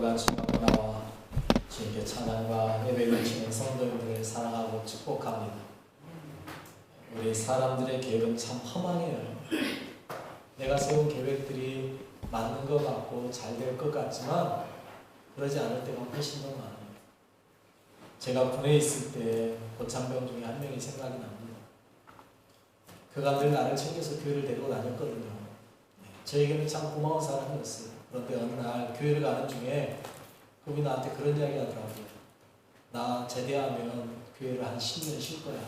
기도를 간증하고 나와 주님께 찬양과 예배를 드리는 성도님들을 사랑하고 축복합니다. 우리 사람들의 계획은 참 험하네요. 내가 세운 계획들이 맞는 것 같고 잘 될 것 같지만 그러지 않을 때가 훨씬 더 많아요. 제가 군에 있을 때 고참병 중에 한 명이 생각이 납니다. 그가 늘 나를 챙겨서 교회를 데리고 다녔거든요. 네, 저에게는 참 고마운 사람이었어요. 그런데 어느 날 교회를 가는 중에 그분이 나한테 그런 이야기 하더라고요. 나 제대하면 교회를 한 10년 쉴 거야.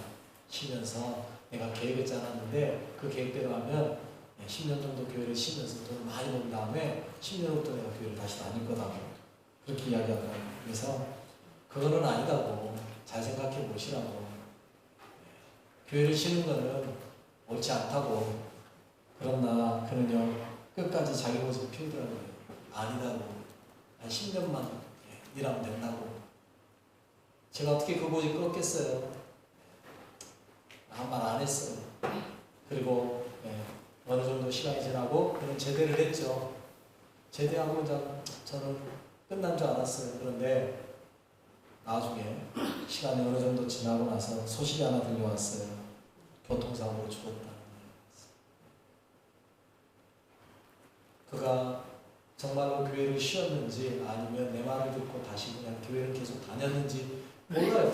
쉬면서 내가 계획을 짜놨는데 그 계획대로 하면 10년 정도 교회를 쉬면서 돈을 많이 번 다음에 10년부터 내가 교회를 다시 다닐 거다고 그렇게 이야기하더라고요. 그래서 그거는 아니다고 잘 생각해 보시라고 교회를 쉬는 거는 옳지 않다고 그러나 그는요 끝까지 자기 모습 피우더라고요. 아니다고 한 10년만 일하면 된다고. 제가 어떻게 그 모습 꺾겠어요? 아무 말 안 했어요. 그리고 예, 어느 정도 시간이 지나고 그는 제대를 했죠. 제대하고 저는 끝난 줄 알았어요. 그런데 나중에 시간이 어느 정도 지나고 나서 소식이 하나 들려왔어요. 교통사고로 죽었다는 그가 정말로 교회를 쉬었는지 아니면 내 말을 듣고 다시 그냥 교회를 계속 다녔는지 몰라요.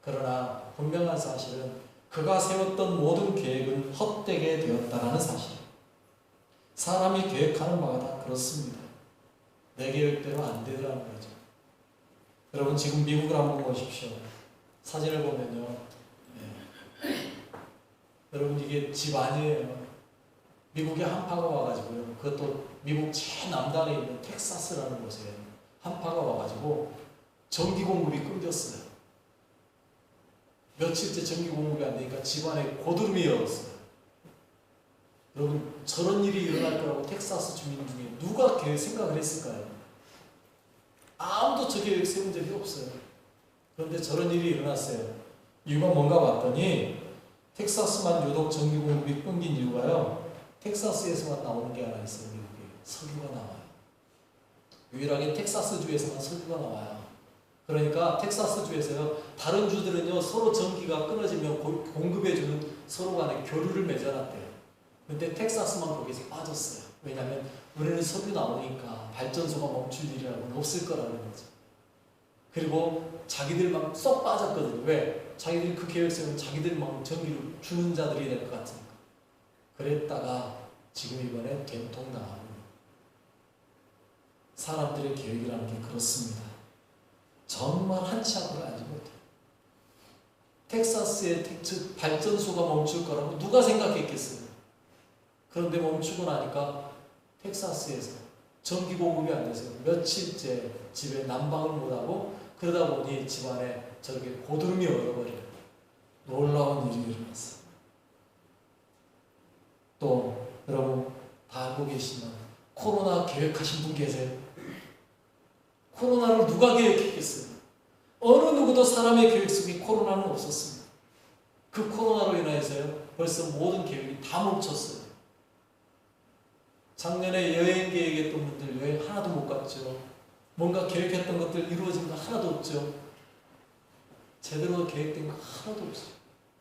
그러나 분명한 사실은 그가 세웠던 모든 계획은 헛되게 되었다는 사실. 사람이 계획하는 바가 다 그렇습니다. 내 계획대로 안 되더라는 거죠. 여러분 지금 미국을 한번 보십시오. 사진을 보면요. 네. 여러분 이게 집 아니에요. 미국에 한파가 와가지고요. 그것도 미국 최남단에 있는 텍사스라는 곳에 한파가 와가지고 전기 공급이 끊겼어요. 며칠째 전기 공급이 안 되니까 집안에 고드름이 일어났어요. 여러분 저런 일이 일어날 거라고 텍사스 주민 중에 누가 계획 생각을 했을까요? 아무도 저 계획 세운 적이 없어요. 그런데 저런 일이 일어났어요. 이유가 뭔가 봤더니 텍사스만 유독 전기 공급이 끊긴 이유가요. 텍사스에서만 나오는 게 하나 있어요. 미국에 석유가 나와요. 유일하게 텍사스주에서만 석유가 나와요. 그러니까 텍사스주에서요. 다른 주들은요 서로 전기가 끊어지면 고- 공급해주는 서로 간에 교류를 맺어놨대요. 근데 텍사스만 거기서 빠졌어요. 왜냐하면 우리는 석유 나오니까 발전소가 멈출 일이라고는 없을 거라는 거죠. 그리고 자기들만 쏙 빠졌거든요. 왜? 자기들이 그 계획 세우면 자기들만 전기를 주는 자들이 될 것 같으니까. 그랬다가 지금 이번에 된통 나가는 사람들의 계획이라는 게 그렇습니다. 정말 한치 앞을 알지. 텍사스의 발전소가 멈출 거라고 누가 생각했겠어요? 그런데 멈추고 나니까 텍사스에서 전기 공급이 안 돼서 며칠째 집에 난방을 못하고 그러다 보니 집안에 저렇게 고드름이 얼어버려요. 놀라운 일이 일어났어요. 또 여러분 다 알고 계시지만 코로나 계획하신 분 계세요? 코로나를 누가 계획했겠어요? 어느 누구도 사람의 계획 속에 코로나는 없었습니다. 그 코로나로 인하여서요 벌써 모든 계획이 다 멈췄어요. 작년에 여행 계획했던 분들 여행 하나도 못 갔죠. 뭔가 계획했던 것들 이루어진 거 하나도 없죠. 제대로 계획된 거 하나도 없어요.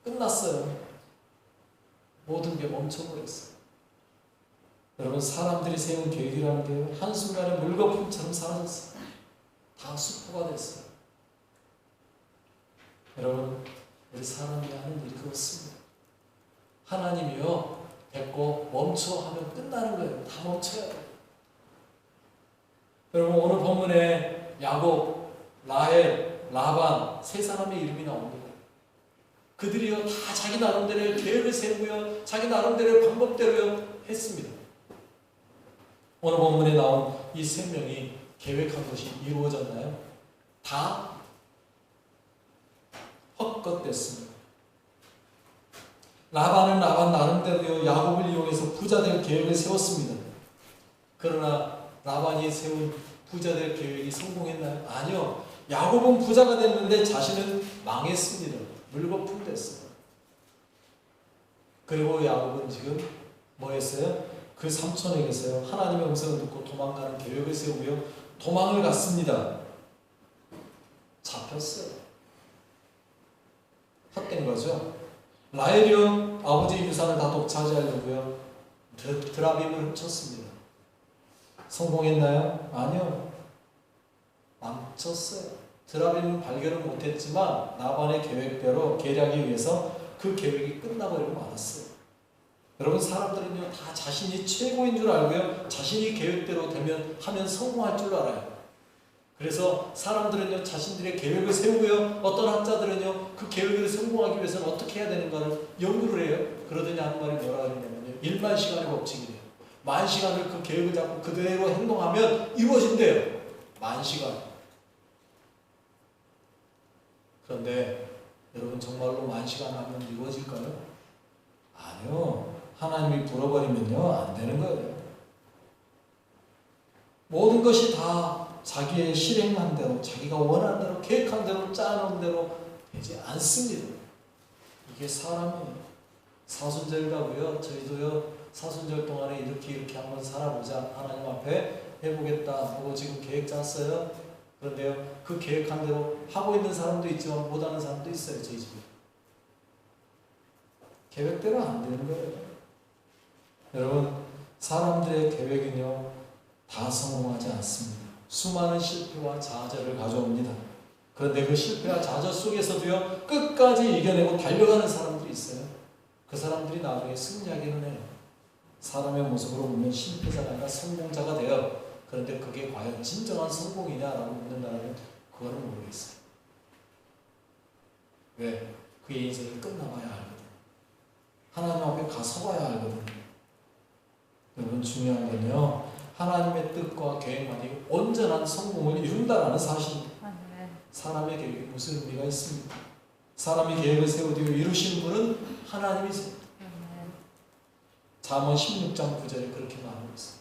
끝났어요. 모든 게 멈춰버렸어요. 여러분 사람들이 세운 계획이라는 게 한순간에 물거품처럼 사라졌어요. 다 수포가 됐어요. 여러분 우리 사람이 하는 일이 그렇습니다. 하나님이요 됐고 멈춰 하면 끝나는 거예요. 다 멈춰야 돼요. 여러분 오늘 본문에 야곱, 라헬, 라반 세 사람의 이름이 나옵니다. 그들이요 다 자기 나름대로의 계획을 세우고요 자기 나름대로의 방법대로요 했습니다. 오늘 본문에 나온 이 세 명이 계획한 것이 이루어졌나요? 다 헛것됐습니다. 라반은 라반 나름대로 야곱을 이용해서 부자 될 계획을 세웠습니다. 그러나 라반이 세운 부자 될 계획이 성공했나요? 아니요. 야곱은 부자가 됐는데 자신은 망했습니다. 물거품 됐어요. 그리고 야곱은 지금 뭐 했어요? 그 삼촌에게서요. 하나님의 음성을 듣고 도망가는 계획을 세우고요. 도망을 갔습니다. 잡혔어요. 헛된 거죠. 라헬이요 아버지 유산을 다 독차지하려고요 드, 드라빔을 훔쳤습니다. 성공했나요? 아니요. 망쳤어요. 드라빔은 발견을 못했지만 나반의 계획대로 계략에 의해서 그 계획이 끝나버리고 말았어요. 여러분 사람들은요 다 자신이 최고인 줄 알고요 자신이 계획대로 되면 하면 성공할 줄 알아요. 그래서 사람들은요 자신들의 계획을 세우고요 어떤 학자들은요 그 계획을 성공하기 위해서는 어떻게 해야 되는가를 연구를 해요. 그러더니 하는 말이 뭐라 그러냐면요 1만 시간의 법칙이래요. 만 시간을 그 계획을 잡고 그대로 행동하면 이루어진대요. 만 시간. 그런데 여러분 정말로 만 시간 하면 이루어질까요? 아니요. 하나님이 불어버리면요 안 되는 거예요. 모든 것이 다 자기의 실행한 대로 자기가 원하는 대로 계획한 대로 짜놓은 대로 되지 않습니다. 이게 사람이에요. 사순절 가고요. 저희도요 사순절 동안에 이렇게 이렇게 한번 살아보자 하나님 앞에 해보겠다 하고 지금 계획 짰어요. 그런데요 그 계획한 대로 하고 있는 사람도 있지만 못하는 사람도 있어요 저희 집에. 계획대로 안 되는 거예요. 여러분 사람들의 계획은요 다 성공하지 않습니다. 수많은 실패와 좌절을 가져옵니다. 그런데 그 실패와 좌절 속에서도요 끝까지 이겨내고 달려가는 사람들이 있어요. 그 사람들이 나중에 승리하기는 해요. 사람의 모습으로 보면 실패자가 아니라 성공자가 돼요. 그런데 그게 과연 진정한 성공이냐라고 묻는다면 그거는 모르겠어요. 왜? 그의 인생이 끝나봐야 알거든. 하나님 앞에 가서봐야 알거든. 여러분 중요한 건요. 하나님의 뜻과 계획만이 온전한 성공을 이룬다라는 사실입니다. 사람의 계획에 무슨 의미가 있습니까? 사람이 계획을 세우고 이루신 분은 하나님이세요. 잠언 16장 9절에 그렇게 말하고 있습니다.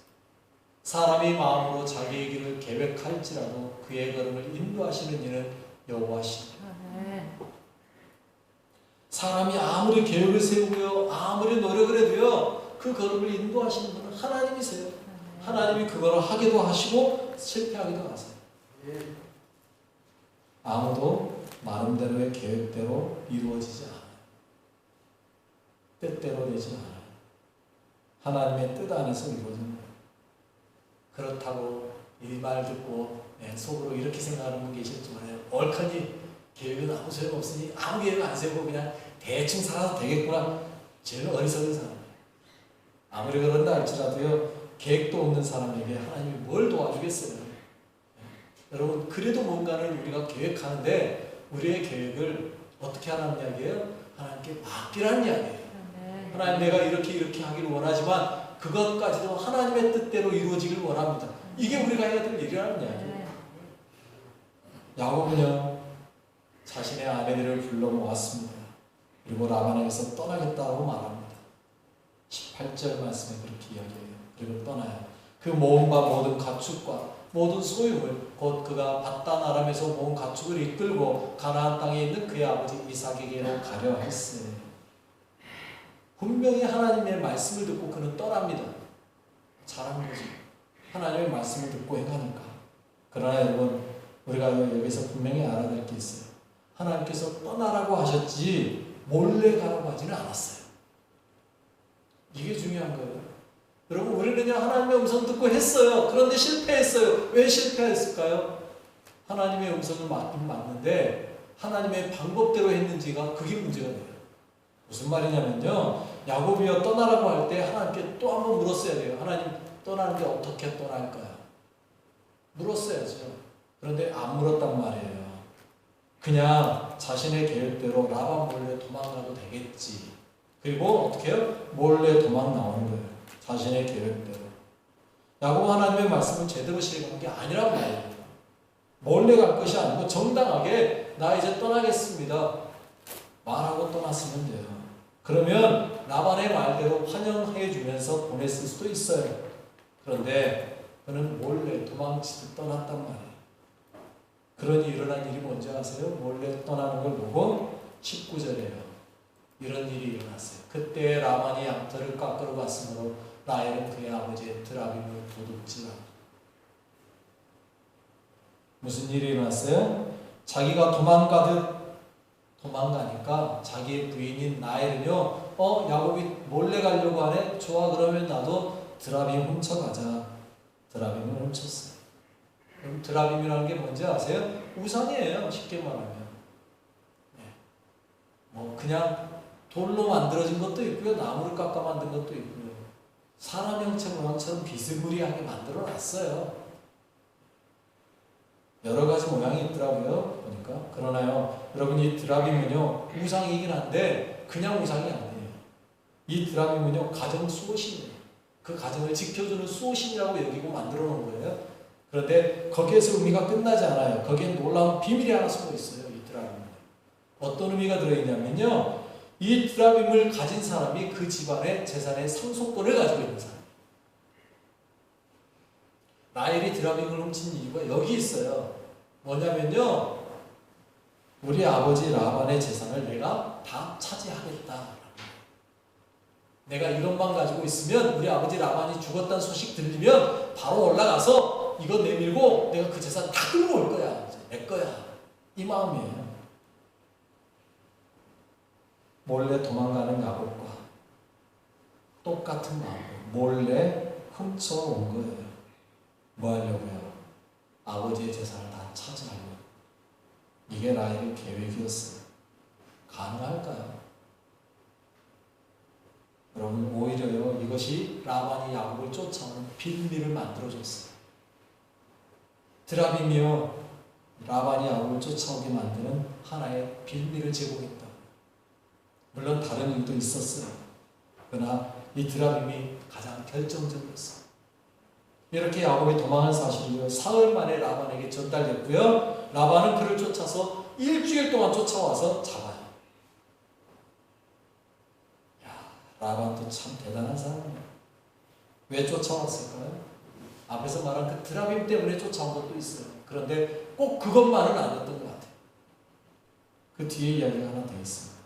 사람이 마음으로 자기의 길을 계획할지라도 그의 걸음을 인도하시는 이는 여호와시다. 사람이 아무리 계획을 세우고요, 아무리 노력을 해도요, 그 걸음을 인도하시는 분은 하나님이세요. 하나님이 그거를 하기도 하시고 실패하기도 하세요. 아무도 마음대로의 계획대로 이루어지지 않아요. 뜻대로 되지 않아요. 하나님의 뜻 안에서 이루어지는 거예요. 그렇다고 이 말 듣고 네, 속으로 이렇게 생각하는 분 계실지 몰라요. 얼큰이 계획은 아무 소용 없으니 아무 계획 안 세우고 그냥 대충 살아도 되겠구나. 제일 어리석은 사람. 아무리 그런다 할지라도요. 계획도 없는 사람에게 하나님이 뭘 도와주겠어요. 네. 여러분 그래도 뭔가를 우리가 계획하는데 우리의 계획을 어떻게 하라는 이야기예요? 하나님께 맡기라는 이야기예요. 하나님 내가 이렇게 이렇게 하기를 원하지만 그것까지도 하나님의 뜻대로 이루어지길 원합니다. 이게 우리가 해야 될 일이라는 이야기예요. 야곱은요 자신의 아내들을 불러 모았습니다. 그리고 라반에게서 떠나겠다고 말합니다. 18절 말씀에 그렇게 이야기해요. 그리고 떠나요. 그바 모든 가축과 모든 소유물 곧 그가 바단 아람에서 모은 가축을 이끌고 가나안 땅에 있는 그의 아버지 이삭에게로 가려 했으니 분명히 하나님의 말씀을 듣고 그는 떠납니다. 잘한 거지. 하나님의 말씀을 듣고 행하니까. 그러나 여러분 우리가 여기서 분명히 알아야 될게 있어요. 하나님께서 떠나라고 하셨지 몰래 가라고 하지는 않았어요. 이게 중요한 거예요. 여러분 우리는요 하나님의 음성 듣고 했어요. 그런데 실패했어요. 왜 실패했을까요? 하나님의 음성을 맞긴 맞는데 하나님의 방법대로 했는지가 그게 문제가 돼요. 무슨 말이냐면요. 야곱이요 떠나라고 할 때 하나님께 또 한 번 물었어야 돼요. 하나님 떠나는데 어떻게 떠날까요? 물었어야죠. 그런데 안 물었단 말이에요. 그냥 자신의 계획대로 라반 몰래 도망가도 되겠지. 그리고 어떻게 해요? 몰래 도망 나오는 거예요. 자신의 계획대로. 야곱 하나님의 말씀을 제대로 실행한 게 아니란 말이에요. 몰래 갈 것이 아니고 정당하게 나 이제 떠나겠습니다. 말하고 떠났으면 돼요. 그러면 라반의 말대로 환영해 주면서 보냈을 수도 있어요. 그런데 그는 몰래 도망치듯 떠났단 말이에요. 그러니 일어난 일이 뭔지 아세요? 몰래 떠나는 걸 보고 19절에요. 이런 일이 일어났어요. 그때 라만이 양털을 깎으러 갔으므로 라헬은 그의 아버지의 드라빔을 도둑질하 무슨 일이 일어났어요? 자기가 도망가듯 도망가니까 자기의 부인인 나엘은요, 어 야곱이 몰래 가려고 하네. 좋아 그러면 나도 드라빔 훔쳐가자. 드라빔을 훔쳤어요. 드라빔이라는 게 뭔지 아세요? 우상이에요. 쉽게 말하면. 네. 뭐 그냥 돌로 만들어진 것도 있고요, 나무를 깎아 만든 것도 있고요. 사람 형체 모양처럼 비스무리하게 만들어 놨어요. 여러 가지 모양이 있더라고요. 보니까. 그러나요, 여러분 이 드라빔은요, 우상이긴 한데, 그냥 우상이 아니에요. 이 드라빔은요, 가정 수호신이에요. 그 가정을 지켜주는 수호신이라고 여기고 만들어 놓은 거예요. 그런데 거기에서 의미가 끝나지 않아요. 거기에 놀라운 비밀이 하나 숨어 있어요. 이 드라빔은. 어떤 의미가 들어있냐면요, 이 드라빔을 가진 사람이 그 집안의 재산의 상속권을 가지고 있는 사람. 라헬이 드라빔을 훔친 이유가 여기 있어요. 뭐냐면요. 우리 아버지 라반의 재산을 내가 다 차지하겠다. 내가 이것만 가지고 있으면 우리 아버지 라반이 죽었다는 소식 들리면 바로 올라가서 이거 내밀고 내가 그 재산 다 끌고 올 거야. 내 거야. 이 마음이에요. 몰래 도망가는 야곱과 똑같은 마음. 몰래 훔쳐온 거예요. 뭐 하려고요? 아버지의 재산을 다 차지하려고. 이게 라헬의 계획이었어요. 가능할까요? 여러분 오히려요 이것이 라반이 야곱을 쫓아오는 빌미를 만들어줬어요. 드라빔이요 라반이 야곱을 쫓아오게 만드는 하나의 빌미를 제공했다. 물론 다른 일도 있었어요. 그러나 이 드라빔이 가장 결정적이었어요. 이렇게 야곱이 도망한 사실이요 사흘 만에 라반에게 전달됐고요. 라반은 그를 쫓아서 일주일 동안 쫓아와서 잡아요. 야, 라반도 참 대단한 사람이에요. 왜 쫓아왔을까요? 앞에서 말한 그 드라빔 때문에 쫓아온 것도 있어요. 그런데 꼭 그것만은 아니었던 것 같아요. 그 뒤에 이야기가 하나 더 있습니다.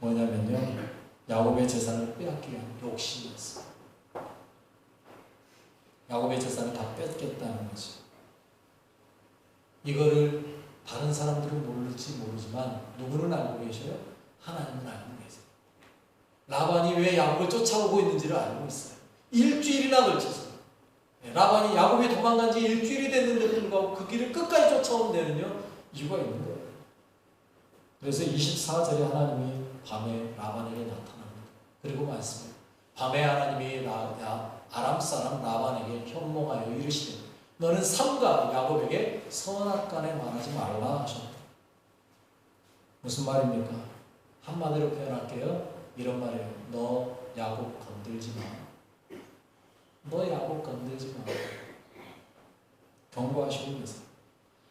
뭐냐면요. 야곱의 재산을 빼앗기 위한 욕심이었어요. 야곱의 재산을 다 뺏겠다는 거죠. 이거를 다른 사람들은 모를지 모르지만 누구는 알고 계셔요? 하나님은 알고 계세요. 라반이 왜 야곱을 쫓아오고 있는지를 알고 있어요. 일주일이나 걸쳐서. 네, 라반이 야곱이 도망간 지 일주일이 됐는데 불구하고 그 길을 끝까지 쫓아온 데는요, 이유가 있는 거예요. 그래서 24절에 하나님이 밤에 라반에게 나타납니다. 그리고 말씀해요. 밤에 하나님이 라, 야, 아람 사람 라반에게 현몽하여 이르시되 너는 삼가 야곱에게 선악간에 말하지 말라 하셨다. 무슨 말입니까? 한마디로 표현할게요. 이런 말이에요. 너 야곱 건들지 마. 너 야곱 건들지 마. 경고하시고 계세요.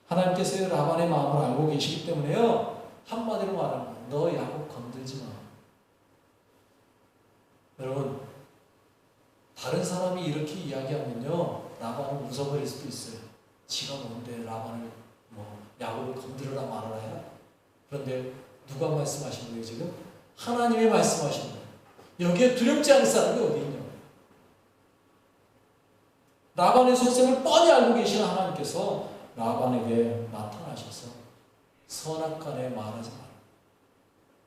하나님께서 라반의 마음을 알고 계시기 때문에요. 한마디로 말하면 너 야곱 건들지 마. 여러분 다른 사람이 이렇게 이야기하면요 라반은 웃어버릴 수도 있어요. 지가 뭔데 라반을 뭐 야곱을 건드려라 말아라 해라. 그런데 누가 말씀하신 거예요 지금? 하나님이 말씀하신 거예요. 여기에 두렵지 않을 사람이 어디 있냐? 라반의 속셈을 뻔히 알고 계시는 하나님께서 라반에게 나타나셔서 선악간에 말하지 마라.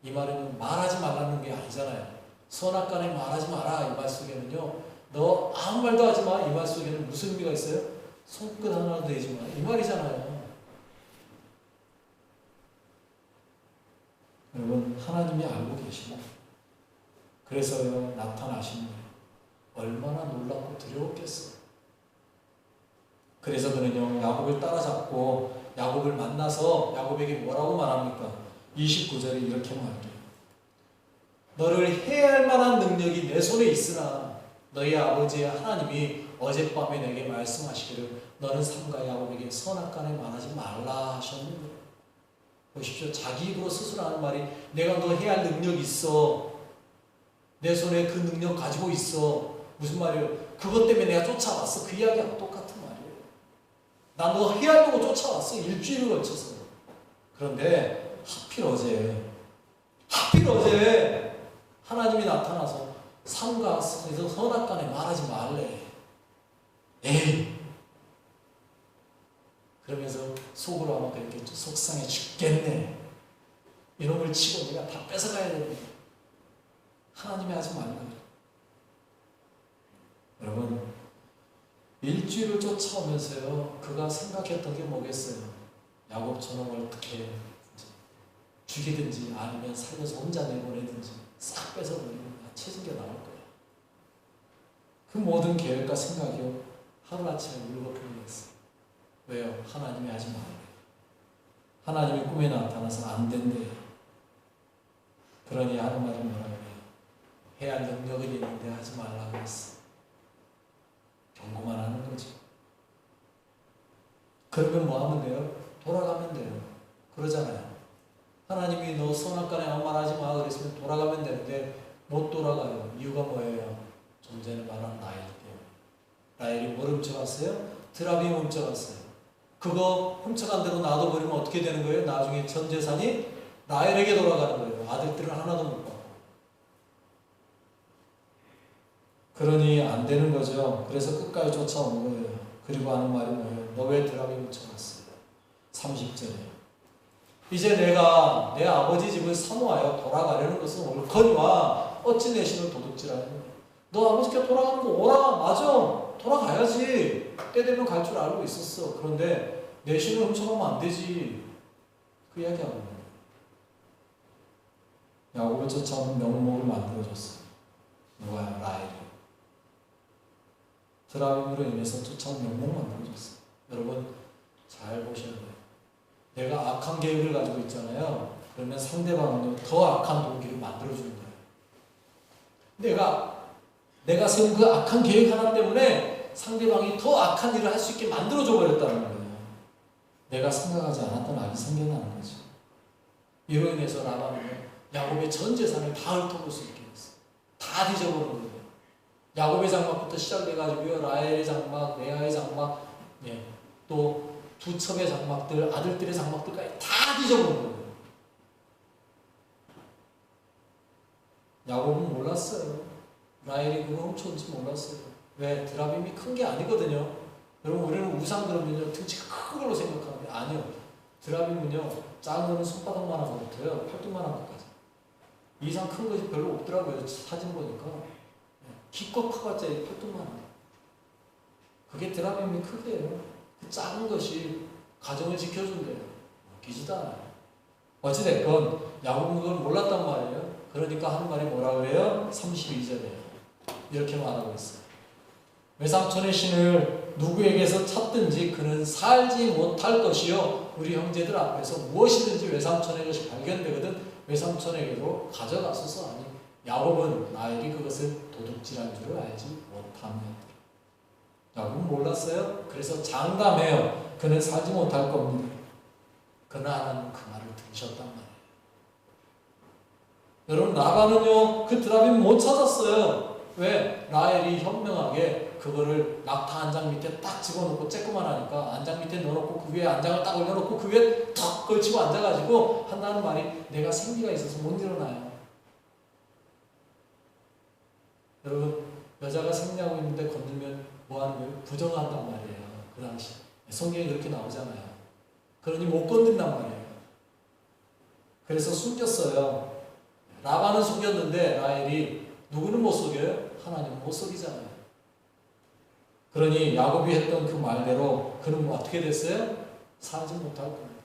이 말은 말하지 말라는 게 아니잖아요. 선악간에 말하지 마라 이 말 속에는요. 너 아무 말도 하지 마. 이 말 속에는 무슨 의미가 있어요? 손끝 하나도 대지 마. 이 말이잖아요. 여러분 하나님이 알고 계시고 그래서요 나타나신 거예요. 얼마나 놀랍고 두려웠겠어. 그래서 그는요 야곱을 따라잡고 야곱을 만나서 야곱에게 뭐라고 말합니까? 29절에 이렇게 말해요. 너를 해야 할 만한 능력이 내 손에 있으나 너희 아버지의 하나님이 어젯밤에 내게 말씀하시기를 너는 삼가 야곱에게 선악간에 말하지 말라 하셨는데 보십시오. 자기 입으로 스스로 하는 말이 내가 너 해야 할 능력이 있어. 내 손에 그 능력 가지고 있어. 무슨 말이에요? 그것 때문에 내가 쫓아왔어. 그 이야기하고 똑같은 말이에요. 나 너 해야 하려고 쫓아왔어. 일주일을 걸쳐서. 그런데 하필 어제 하필 어제 하나님이 나타나서 삼가에서 선악 간에 말하지 말래. 에이. 그러면서 속으로 아마 그렇게 속상해 죽겠네. 이놈을 치고 내가 다 뺏어가야 되는데 하나님이 하지 말라. 여러분 일주일을 쫓아오면서요 그가 생각했던 게 뭐겠어요? 야곱 저놈을 어떻게 죽이든지 아니면 살려서 혼자 내보내든지 싹 뺏어버리면 채진게 나올 거예요. 그 모든 계획과 생각이요 하루아침에 물거품이었어요. 왜요? 하나님이 하지 말아요. 하나님이 꿈에 나타나서 안 된대요. 그러니 하는 말이 뭐라 그래요? 해야 할 능력은 있는데 하지 말라고 했어. 경고만 하는 거지. 그러면 뭐 하면 돼요? 돌아가면 돼요. 그러잖아요. 하나님이 너 선악간에 아무 말 하지 마 그랬으면 돌아가면 되는데 못 돌아가요. 이유가 뭐예요? 좀 전에 말한 나일 때문에. 나일이 뭘 훔쳐갔어요? 드랍이 훔쳐갔어요. 그거 훔쳐간 대로 놔둬버리면 어떻게 되는 거예요? 나중에 전 재산이 나일에게 돌아가는 거예요. 아들들은 하나도 못 받고. 그러니 안 되는 거죠. 그래서 끝까지 쫓아오는 거예요. 그리고 하는 말이 뭐예요? 너 왜 드랍이 훔쳐갔어요? 30절에. 이제 내가 내 아버지 집을 사모하여 돌아가려는 것은 옳거니와 어찌 내 신을 도둑질하냐. 너 아버지께 돌아가는 거 오라. 맞아. 돌아가야지. 때 되면 갈 줄 알고 있었어. 그런데 내 신을 훔쳐가면 안 되지. 그 이야기하고 있는 거예요. 야곱을 쫓아오는 명목을 만들어줬어. 누가요? 라헬이. 드라임으로 인해서 쫓아온 명목 만들어줬어. 여러분 잘 보셔야 돼요. 내가 악한 계획을 가지고 있잖아요. 그러면 상대방은 더 악한 동기를 만들어주는. 내가 내가 세운 그 악한 계획 하나 때문에 상대방이 더 악한 일을 할 수 있게 만들어줘 버렸다는 거예요. 내가 생각하지 않았던 악이 생겨나는 거죠. 이로 인해서 라반은 야곱의 전 재산을 다 훑어볼 수 있게 됐어요. 다 뒤져보는 거예요. 야곱의 장막부터 시작돼가지고요. 라헬의 장막, 레아의 장막, 예, 또 두 첩의 장막들, 아들들의 장막들까지 다 뒤져보는 거예요. 야곱은 몰랐어요. 라헬이 그거 훔쳤는지 몰랐어요. 왜? 드라빔이 큰 게 아니거든요. 여러분 우리는 우상 그러면요 등치가 큰 걸로 생각하는데 아니요. 드라빔은요 작은 거는 손바닥만한 거부터요 팔뚝만 한 것까지. 이 이상 큰 것이 별로 없더라고요. 사진 보니까. 기껏 커봤자 팔뚝만한 거. 그게 드라빔이 크게요. 그 작은 것이 가정을 지켜준대요. 기지도 않아요. 어찌됐건 야곱은 그걸 몰랐단 말이에요. 그러니까 말이 뭐라 그래요? 32절에 이렇게 말하고 있어요. 외삼촌의 신을 누구에게서 찾든지 그는 살지 못할 것이요 우리 형제들 앞에서 무엇이든지 외삼촌의 것이 발견되거든 외삼촌에게로 가져가소서 하니 야곱은 나에게 그것을 도둑질한 줄을 알지 못하며 야곱은 몰랐어요. 그래서 장담해요. 그는 살지 못할 겁니다. 그러나 하나님 그 말을 말이에요. 여러분 라반은요 그 드라빔 못 찾았어요. 왜? 라헬이 현명하게 그거를 낙타 안장 밑에 딱 집어넣고 쬐끄만 하니까 안장 밑에 넣어놓고 그 위에 안장을 딱 올려놓고 그 위에 탁 걸치고 앉아가지고 한다는 말이 내가 생기가 있어서 못 일어나요. 여러분 여자가 생리하고 있는데 건들면 뭐 하는 거예요? 부정한단 말이에요. 그 당시 성경에 그렇게 나오잖아요. 그러니 못 건든단 말이에요. 그래서 숨겼어요. 라반은 숨겼는데 라헬이 누구는 못 속여요? 하나님은 못 속이잖아요. 그러니 야곱이 했던 그 말대로 그는 뭐 어떻게 됐어요? 살지 못할 겁니다.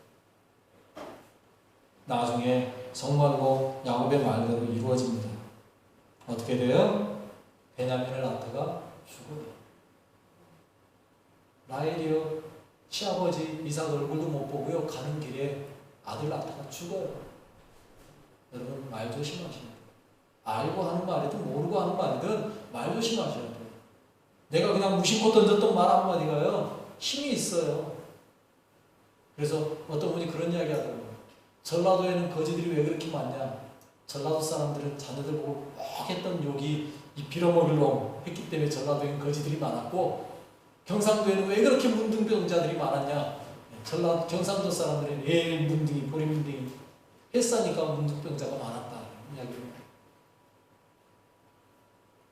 나중에 정말로 야곱의 말대로 이루어집니다. 어떻게 돼요? 베냐민을 낳다가 죽어요. 라헬이요 시아버지 이삭 얼굴도 못 보고요 가는 길에 아들 낳다가 죽어요. 여러분 말 조심하셔야 돼요. 알고 하는 말이든 모르고 하는 말이든 말 조심하셔야 돼요. 내가 그냥 무심코 던졌던 말 한마디가요 힘이 있어요. 그래서 어떤 분이 그런 이야기 하더라고요. 전라도에는 거지들이 왜 그렇게 많냐? 전라도 사람들은 자녀들 보고 꼭 했던 욕이 이 빌어먹을 놈 했기 때문에 전라도에는 거지들이 많았고 경상도에는 왜 그렇게 문둥병자들이 많았냐? 전라도 경상도 사람들은 애 문둥이 보리 문둥이 했으니까 문둥병자가 많았다 이야기를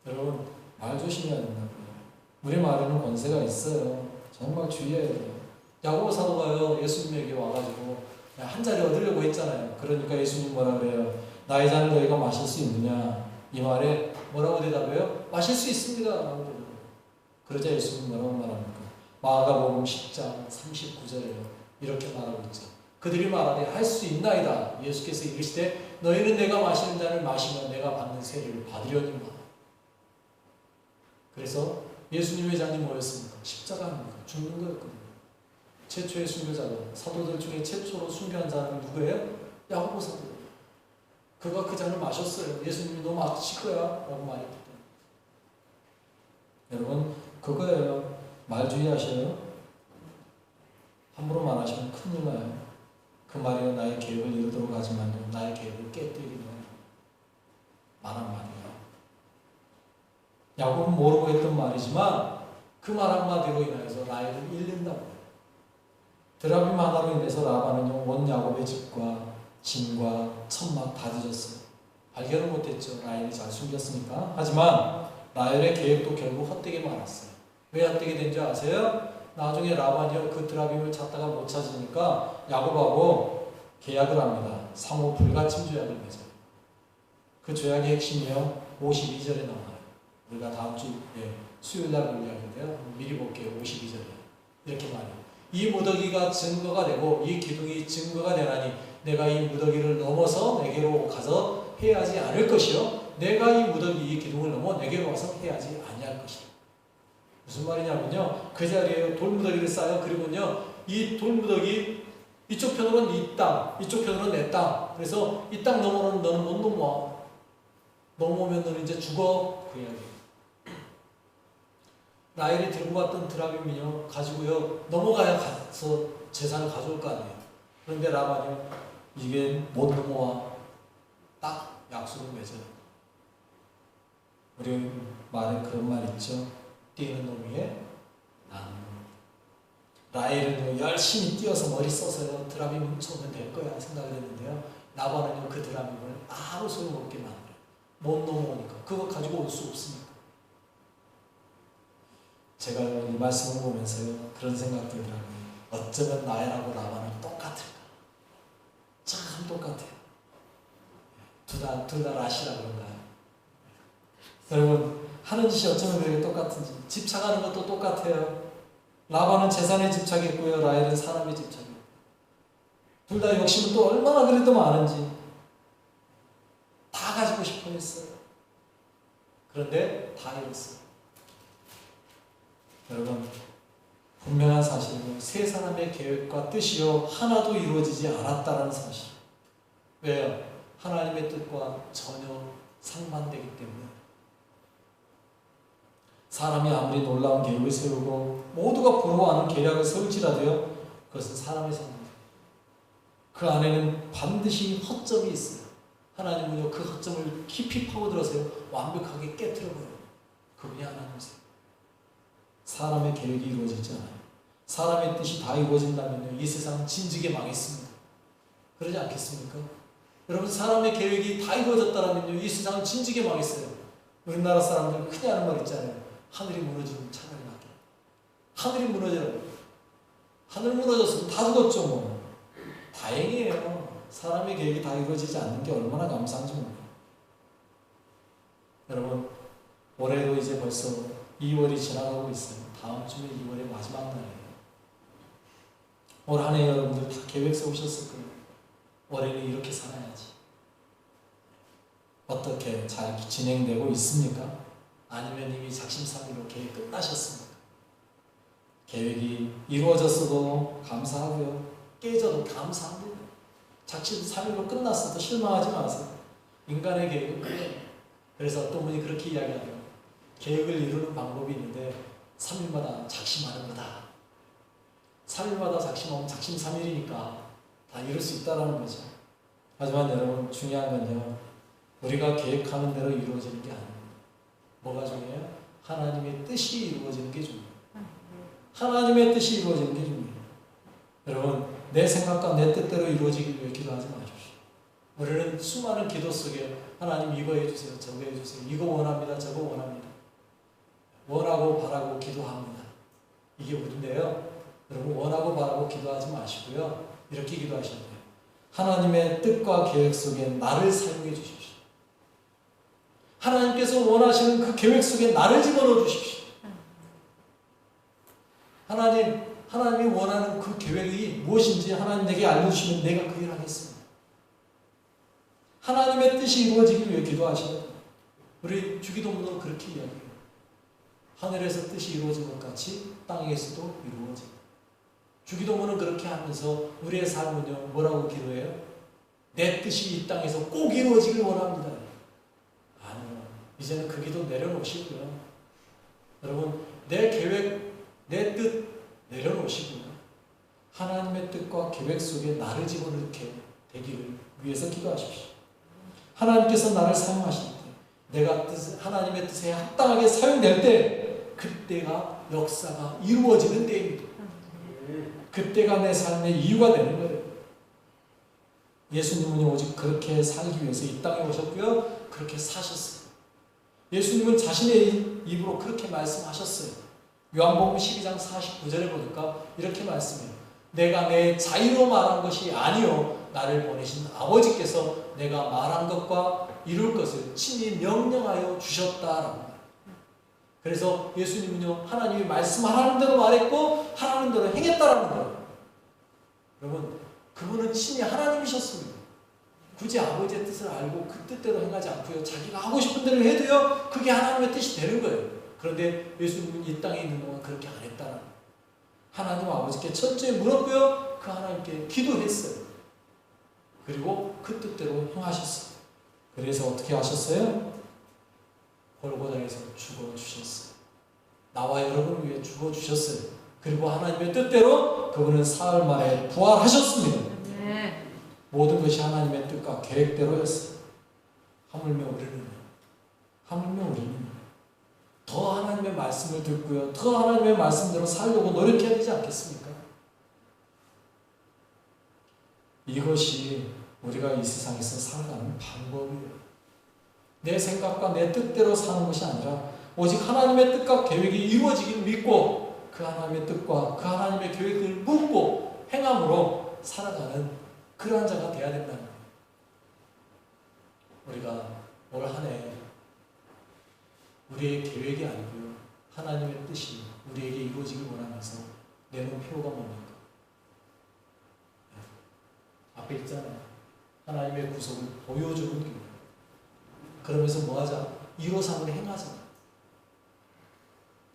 여러분 말 조심해야 된다고요. 우리 말에는 권세가 있어요. 정말 주의해야 돼요. 야고보 사도가요 예수님에게 와가지고 한 자리 얻으려고 했잖아요. 그러니까 예수님 뭐라 그래요? 나의 잔을 너희가 마실 수 있느냐? 이 말에 뭐라고 대답해요? 마실 수 있습니다. 그러자 예수님 뭐라고 말합니까? 마가복음 10장 39절에요. 이렇게 말하고 있죠. 그들이 말하되 할 수 있나이다. 예수께서 이르시되 너희는 내가 마시는 잔을 마시면 내가 받는 세례를 받으려니와. 그래서 예수님의 잔이 뭐였습니까? 십자가 아닙니까? 죽는 거였거든요. 최초의 순교자가 사도들 중에 최초로 순교한 자는 누구예요? 야고보 사도. 그가 그 잔을 마셨어요. 예수님이 너 마실 거야? 라고 말했기 때문에. 여러분 그거예요. 말 주의하셔요. 함부로 말하시면 큰일 나요. 그 말이요 나의 계획을 이루도록 하지만요 나의 계획을 깨뜨리는 말 한마디요. 야곱은 모르고 했던 말이지만 그 말 한마디로 인하여서 라헬을 잃는다고. 드라빔 하나로 인해서 라반은요 온 야곱의 집과 짐과 천막 다 뒤졌어요. 발견을 못했죠. 라헬이 잘 숨겼으니까. 하지만 라헬의 계획도 결국 헛되게 말았어요. 왜 헛되게 된 줄 아세요? 나중에 라반이요 그 드라빔을 찾다가 못 찾으니까 야곱하고 계약을 합니다. 상호 불가침 조약을 맺어요. 그 조약의 핵심이요 52절에 나와요. 우리가 다음 주 예, 수요일 날볼 이야기인데요. 미리 볼게요. 52절에 이렇게 말해요. 이 무더기가 증거가 되고 이 기둥이 증거가 되나니 내가 이 무더기를 넘어서 내게로 가서 해하지 않을 것이요 내가 이 무더기 이 기둥을 넘어 내게로 와서 해하지 아니할 것이다. 무슨 말이냐면요 그 자리에 돌무더기를 쌓아요 그리고요 이 돌무더기 이쪽 편으로는 이 땅, 이쪽 편으로는 내 땅. 그래서 이 땅 넘어는 너는 못 넘어와. 넘어오면 너는 이제 죽어. 그 이야기. 라헬이 들고 갔던 드라빔이요 가지고요 넘어가야 가서 재산을 가져올 거 아니에요. 그런데 라반이요 이게 못 넘어와 딱 약속을 맺어요. 우리 말에 그런 말 있죠. 뛰는 놈 위에 난. 라헬은요 열심히 뛰어서 머리 써서요 드라빔 훔쳐오면 될 거야 생각을 했는데요. 라반은요 그 드라빔을 아무 소용없게 만들어요. 못 넘어오니까 그거 가지고 올 수 없으니까. 제가 이 말씀을 보면서요 그런 생각 들더라고요. 어쩌면 나야라고 라반은 똑같을까? 참 똑같아요. 둘 다 둘 다 라시라 그런가요? 여러분 하는 짓이 어쩌면 그렇게 똑같은지 집착하는 것도 똑같아요. 라반은 재산에 집착했고요. 라헬은 사람에 집착했고 둘다 욕심은 또 얼마나 그래도 많은지 다 가지고 싶어 했어요. 그런데 다 잃었어요. 여러분 분명한 사실은 세 사람의 계획과 뜻이요 하나도 이루어지지 않았다라는 사실. 왜요? 하나님의 뜻과 전혀 상반되기 때문에. 사람이 아무리 놀라운 계획을 세우고 모두가 부러워하는 계략을 세울지라도요 그것은 사람의 생각. 그 안에는 반드시 허점이 있어요. 하나님은요 그 허점을 깊이 파고들어서요 완벽하게 깨뜨려버려요. 그분이 하나님이세요. 사람의 계획이 이루어지지 않아요. 사람의 뜻이 다 이루어진다면요 이 세상은 진즉에 망했습니다. 그러지 않겠습니까? 여러분 사람의 계획이 다 이루어졌다면요 이 세상은 진즉에 망했어요. 우리나라 사람들 흔히 하는 말 있잖아요. 하늘이 무너지면 차라리 낫게. 하늘이 무너져요. 하늘 무너졌으면 다 죽었죠 뭐. 다행이에요. 사람의 계획이 다 이루어지지 않는 게 얼마나 감사한지 몰라요. 여러분 올해도 이제 벌써 2월이 지나가고 있어요. 다음 주면 2월의 마지막 날이에요. 올 한 해 여러분들 다 계획 세우셨을 거예요. 올해는 이렇게 살아야지. 어떻게 잘 진행되고 있습니까? 아니면 이미 작심삼일로 계획 끝나셨습니까? 계획이 이루어졌어도 감사하고요. 깨져도 감사합니다. 작심삼일로 끝났어도 실망하지 마세요. 인간의 계획은 그래요. 그래서 어떤 분이 그렇게 이야기하요 계획을 이루는 방법이 있는데 3일마다 작심하는 거다. 3일마다 작심하면 작심 3일이니까 다 이룰 수 있다라는 거죠. 하지만 여러분 중요한 건요. 우리가 계획하는 대로 이루어지는 게 아닙니다. 뭐가 중요해요? 하나님의 뜻이 이루어지는 게 중요해요. 하나님의 뜻이 이루어지는 게 중요해요. 여러분 내 생각과 내 뜻대로 이루어지기 위해 기도하지 마십시오. 우리는 수많은 기도 속에 하나님 이거 해주세요. 저거 해주세요. 이거 원합니다. 저거 원합니다. 원하고 바라고 기도합니다. 이게 우리인데요. 여러분 원하고 바라고 기도하지 마시고요. 이렇게 기도하셔야 돼요. 하나님의 뜻과 계획 속에 나를 사용해 주십시오. 하나님께서 원하시는 그 계획 속에 나를 집어넣어 주십시오. 하나님, 하나님이 원하는 그 계획이 무엇인지 하나님 내게 알려주시면 내가 그 일을 하겠습니다. 하나님의 뜻이 이루어지기 위해 돼요. 우리 주기도문은 그렇게 이야기해요. 하늘에서 뜻이 이루어진 것 같이 땅에서도 이루어집니다. 주기도문은 그렇게 하면서 우리의 삶은요 뭐라고 기도해요? 내 뜻이 이 땅에서 꼭 이루어지길 원합니다. 이제는 그 기도 내려놓으시고요. 여러분 내 계획, 내 뜻 내려놓으시고요. 하나님의 뜻과 계획 속에 나를 집어넣게 되기를 위해서 기도하십시오. 하나님께서 나를 사용하실 때 내가 뜻, 하나님의 뜻에 합당하게 사용될 때 그때가 역사가 이루어지는 때입니다. 그때가 내 삶의 이유가 되는 거예요. 예수님은 오직 그렇게 살기 위해서 이 땅에 오셨고요. 그렇게 사셨어요. 예수님은 자신의 입으로 그렇게 말씀하셨어요. 요한복음 12장 49절에 보니까 이렇게 말씀해요. 내가 내 자유로 말한 것이 아니요 나를 보내신 아버지께서 내가 말한 것과 이룰 것을 친히 명령하여 주셨다라고 그래서 예수님은요, 하나님이 말씀하라는 대로 말했고, 하라는 대로 행했다라는 거예요. 여러분, 그분은 친히 하나님이셨습니다. 굳이 아버지의 뜻을 알고 그 뜻대로 행하지 않고요, 자기가 하고 싶은 대로 해도요, 그게 하나님의 뜻이 되는 거예요. 그런데 예수님은 이 땅에 있는 동안 그렇게 안 했다는 거예요. 하나님 아버지께 첫째 물었고요, 그 하나님께 기도했어요. 그리고 그 뜻대로 행하셨어요. 그래서 어떻게 하셨어요? 골고다에서 죽어주셨어요. 나와 여러분을 위해 죽어주셨어요. 그리고 하나님의 뜻대로 그분은 사흘 만에 부활하셨습니다. 네. 모든 것이 하나님의 뜻과 계획대로였어요. 하물며 우리는, 하물며 우리는 더 하나님의 말씀을 듣고요. 더 하나님의 말씀대로 살려고 노력해야 되지 않겠습니까? 이것이 우리가 이 세상에서 살아가는 방법이에요. 내 생각과 내 뜻대로 사는 것이 아니라 오직 하나님의 뜻과 계획이 이루어지기를 믿고 그 하나님의 뜻과 그 하나님의 계획을 묻고 행함으로 살아가는 그러한 자가 되어야 된다는 거예요. 우리가 올 한해 우리의 계획이 아니고요. 하나님의 뜻이 우리에게 이루어지길 원하면서 내놓은 표가 뭡니까? 네. 앞에 있잖아요. 하나님의 구속을 보여주는 교회. 그러면서 뭐 하자? 1호삼을 행하자.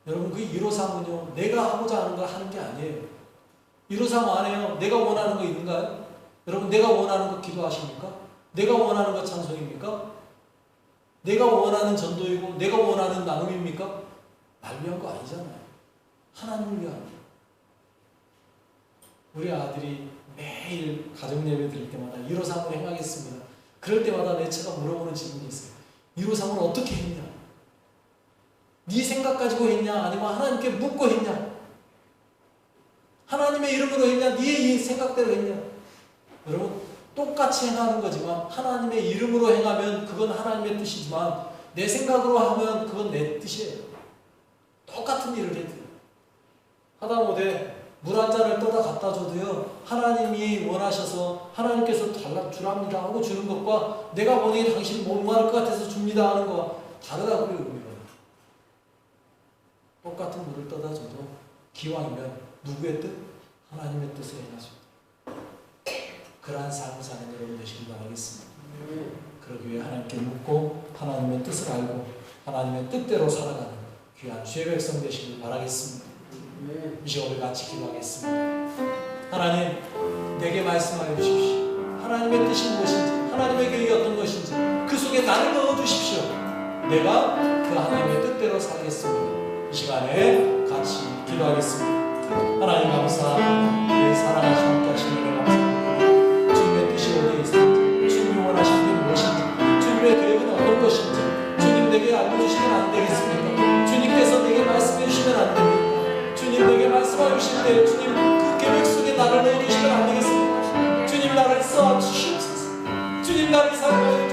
여러분 그 1호삼은요 내가 하고자 하는 걸 하는 게 아니에요. 1호삼 안에요 내가 원하는 거 있는가요? 여러분 내가 원하는 거 기도하십니까? 내가 원하는 거 찬송입니까? 내가 원하는 전도이고 내가 원하는 나눔입니까? 날 위한 거 아니잖아요. 하나님을 위한 우리 아들이 매일 가정 예배 드릴 때마다 1호삼을 행하겠습니다. 그럴 때마다 내 차가 물어보는 질문이 있어요. 1호삼을 어떻게 했냐? 네 생각 가지고 했냐? 아니면 하나님께 묻고 했냐? 하나님의 이름으로 했냐? 네 생각대로 했냐? 여러분 똑같이 행하는 거지만 하나님의 이름으로 행하면 그건 하나님의 뜻이지만 내 생각으로 하면 그건 내 뜻이에요. 똑같은 일을 해도 하다못해 물 한 잔을 떠다 갖다 줘도요 하나님이 원하셔서 하나님께서 달라 주랍니다 하고 주는 것과 내가 보니 당신 목마를 것 같아서 줍니다 하는 거와 다르다고요 의미가 똑같은 물을 떠다 줘도 기왕이면 누구의 뜻? 하나님의 뜻을 행하죠 그러한 삶을 사는 여러분 되시길 바라겠습니다 그러기 위해 하나님께 묻고 하나님의 뜻을 알고 하나님의 뜻대로 살아가는 귀한 주의 백성 되시길 바라겠습니다 이 시간을 같이 기도하겠습니다. 하나님, 내게 말씀하여 주십시오. 하나님의 뜻이 무엇인지, 하나님의 계획이 어떤 것인지, 그 속에 나를 넣어 주십시오. 내가 그 하나님의 뜻대로 살겠습니다. 이 시간에 같이 기도하겠습니다. 하나님 감사합니다. 내게 알려주시면 안 되겠습니까? 주님께서 내게 말씀해 주시면 안 됩니까? 주님 내게 말씀하여 주실 때 주님 그 계획 속에 나를 넣어주시면 안 되겠습니까? 주님 나를 써주시옵소서 주님 나를 사랑해